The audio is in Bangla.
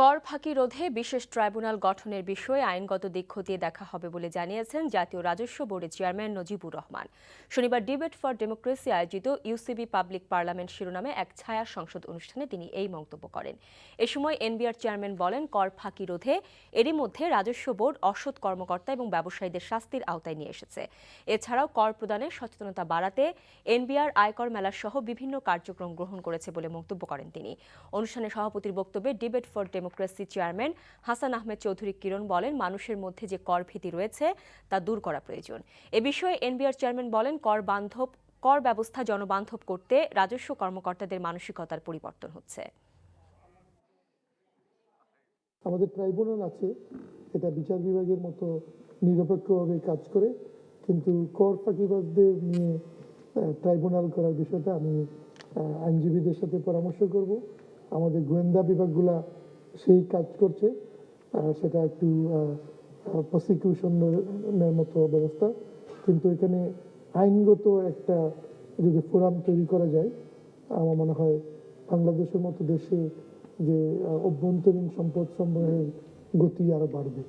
কর ফাঁকি রোধে বিশেষ ট্রাইব্যুনাল গঠনের বিষয়ে আইনগত দিক খতিয়ে দেখা হবে বলে জানিয়েছেন জাতীয় রাজস্ব বোর্ডের চেয়ারম্যান নজিবুর রহমান। শনিবার ডিবেট ফর ডেমোক্রেসি আয়োজিত ইউসিবি পাবলিক পার্লামেন্ট শিরোনামে এক ছায়া সংসদ অনুষ্ঠানে তিনি এই মন্তব্য করেন। এ সময় এনবিআর চেয়ারম্যান বলেন, কর ফাঁকি রোধে এরই মধ্যে রাজস্ব বোর্ড, অসৎ কর্মকর্তা এবং ব্যবসায়ীদের শাস্তির আওতায় নিয়ে এসেছে। এছাড়াও কর প্রদানের সচেতনতা বাড়াতে এনবিআর আয়কর মেলা সহ বিভিন্ন কার্যক্রম গ্রহণ করেছে বলে মন্তব্য করেন তিনি। অনুষ্ঠানে সভাপতির বক্তব্যে debate for democracy chairman Hasan Ahmed Chowdhury Kiron বলেন, মানুষের মধ্যে যে কর ভীতি রয়েছে তা দূর করা প্রয়োজন। এ বিষয়ে এনবিআর চেয়ারম্যান বলেন, কর বান্ধব, কর ব্যবস্থা জনবান্ধব করতে রাজস্ব কর্মকর্তাদের মানসিকতার পরিবর্তন হচ্ছে। আমাদের ট্রাইব্যুনাল আছে, এটা বিচার বিভাগের মতো নিরপেক্ষভাবে কাজ করে, কিন্তু কর ফাঁকিবাজদের নিয়ে ট্রাইব্যুনাল করার বিষয়টা আমি আইনজীবীদের সাথে পরামর্শ করব। আমাদের গোয়েন্দা বিভাগগুলা সেই কাজ করছে সেটা একটু প্রসিকিউশনের মতো ব্যবস্থা। কিন্তু এখানে আইনগত একটা যদি ফোরাম তৈরি করা যায়, আমার মনে হয় বাংলাদেশের মতো দেশে যে অভ্যন্তরীণ সম্পদ সংগ্রহের গতি আরও বাড়বে।